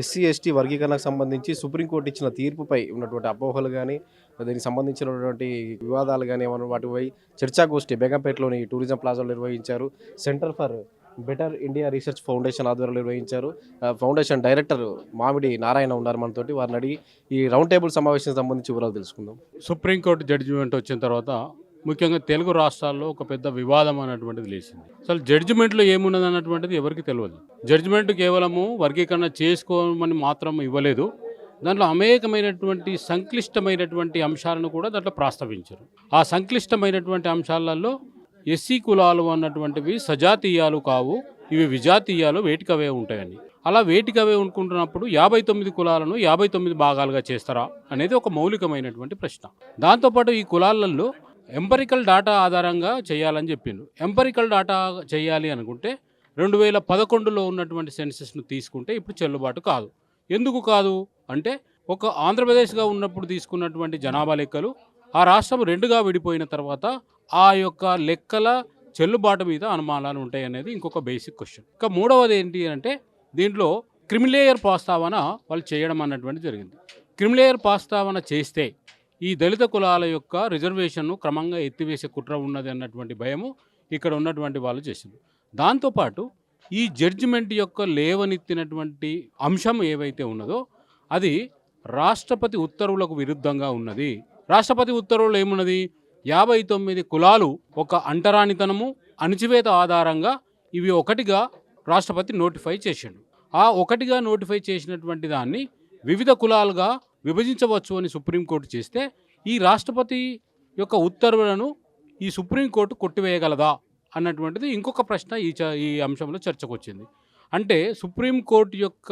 SC ST వర్గీకరణకు సంబంధించి supreme court ఇచ్చిన తీర్పుపై ఉన్నటువంటి అపోహలు కానీ దీనికి సంబంధించినటువంటి వివాదాలు కానీ ఏమైనా వాటిపై చర్చాగోష్ఠి బేగంపేటలోని టూరిజం ప్లాజాలో నిర్వహించారు. Centre for better India research foundation ఆధ్వర్యంలో నిర్వహించారు. ఫౌండేషన్ డైరెక్టర్ మామిడి నారాయణ ఉన్నారు మనతోటి. వారిని అడిగి ఈ రౌండ్ టేబుల్ సమావేశం సంబంధించి వివరాలు తెలుసుకుందాం. సుప్రీంకోర్టు జడ్జిమెంట్ వచ్చిన తర్వాత ముఖ్యంగా తెలుగు రాష్ట్రాల్లో ఒక పెద్ద వివాదం అన్నటువంటిది లేచింది. అసలు జడ్జిమెంట్లో ఏమున్నది అన్నటువంటిది ఎవరికి తెలియదు జడ్జిమెంట్ కేవలము వర్గీకరణ చేసుకోమని మాత్రం ఇవ్వలేదు. దాంట్లో అనేకమైనటువంటి సంక్లిష్టమైనటువంటి అంశాలను కూడా దాంట్లో ప్రస్తావించారు. ఆ సంక్లిష్టమైనటువంటి అంశాలలో ఎస్సీ కులాలు అన్నటువంటివి సజాతీయాలు కావు. ఇవి విజాతీయాలు వేటికవే ఉంటాయని. అలా వేటికవే అనుకుంటున్నప్పుడు యాభై తొమ్మిది కులాలను యాభై తొమ్మిది భాగాలుగా చేస్తారా అనేది ఒక మౌలికమైనటువంటి ప్రశ్న. దాంతోపాటు ఈ కులాలలో ఎంపరికల్ డాటా ఆధారంగా చేయాలని చెప్పిండు. ఎంపరికల్ డాటా చేయాలి అనుకుంటే రెండు వేల పదకొండులో ఉన్నటువంటి సెన్సెస్ను తీసుకుంటే ఇప్పుడు చెల్లుబాటు కాదు. ఎందుకు కాదు? అంటే ఒక ఆంధ్రప్రదేశ్గా ఉన్నప్పుడు తీసుకున్నటువంటి జనాభా లెక్కలు ఆ రాష్ట్రం రెండుగా విడిపోయిన తర్వాత ఆ యొక్క లెక్కల చెల్లుబాటు మీద అనుమానాలు ఉంటాయి అనేది ఇంకొక బేసిక్ క్వశ్చన్. ఇంకా మూడవది ఏంటి అంటే దీంట్లో క్రిమిలేయర్ ప్రస్తావన వాళ్ళు చేయడం అన్నటువంటి జరిగింది. క్రిమిలేయర్ ప్రస్తావన చేస్తే ఈ దళిత కులాల యొక్క రిజర్వేషన్ను క్రమంగా ఎత్తివేసే కుట్ర ఉన్నది అన్నటువంటి భయము ఇక్కడ ఉన్నటువంటి వాళ్ళు చేసింది దాంతోపాటు ఈ జడ్జిమెంట్ యొక్క లేవనెత్తినటువంటి అంశం ఏవైతే ఉన్నదో అది రాష్ట్రపతి ఉత్తర్వులకు విరుద్ధంగా ఉన్నది. రాష్ట్రపతి ఉత్తర్వులు ఏమున్నది? యాభై తొమ్మిది కులాలు ఒక అంటరానితనము అణిచివేత ఆధారంగా ఇవి ఒకటిగా రాష్ట్రపతి నోటిఫై చేసిండు. ఆ ఒకటిగా నోటిఫై చేసినటువంటి దాన్ని వివిధ కులాలుగా విభజించవచ్చు అని సుప్రీంకోర్టు చేస్తే ఈ రాష్ట్రపతి యొక్క ఉత్తర్వులను ఈ సుప్రీంకోర్టు కొట్టివేయగలదా అన్నటువంటిది ఇంకొక ప్రశ్న ఈ చ ఈ అంశంలో చర్చకు వచ్చింది అంటే సుప్రీంకోర్టు యొక్క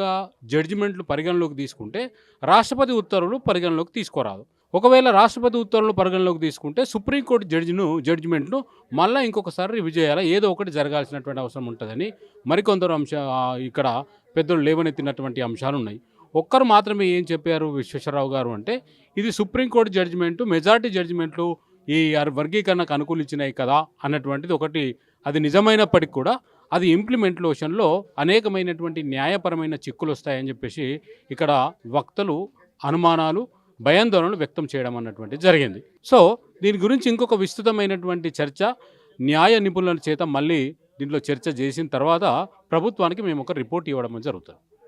జడ్జిమెంట్లు పరిగణలోకి తీసుకుంటే రాష్ట్రపతి ఉత్తర్వులు పరిగణలోకి తీసుకోరాదు. ఒకవేళ రాష్ట్రపతి ఉత్తర్వులు పరిగణలోకి తీసుకుంటే సుప్రీంకోర్టు జడ్జిను జడ్జిమెంట్ను మళ్ళీ ఇంకొకసారి రివ్యూ చేయాలి? ఏదో ఒకటి జరగాల్సినటువంటి అవసరం ఉంటుందని మరికొందరు అంశ ఇక్కడ పెద్దలు లేవనెత్తినటువంటి అంశాలు ఉన్నాయి ఒక్కరు మాత్రమే ఏం చెప్పారు విశ్వేశ్వరరావు గారు అంటే ఇది సుప్రీంకోర్టు జడ్జిమెంటు మెజారిటీ జడ్జిమెంట్లు ఈ అర్- వర్గీకరణకు అనుకూలించినాయి కదా అన్నటువంటిది ఒకటి అది నిజమైనప్పటికీ కూడా అది ఇంప్లిమెంటేషన్లో అనేకమైనటువంటి న్యాయపరమైన చిక్కులు వస్తాయని చెప్పేసి ఇక్కడ వక్తలు అనుమానాలు భయాందోళనలు వ్యక్తం చేయడం అన్నటువంటి జరిగింది. సో దీని గురించి ఇంకొక విస్తృతమైనటువంటి చర్చ న్యాయ నిపుణుల చేత మళ్ళీ దీంట్లో చర్చ చేసిన తర్వాత ప్రభుత్వానికి మేము ఒక రిపోర్ట్ ఇవ్వడం జరుగుతుంది.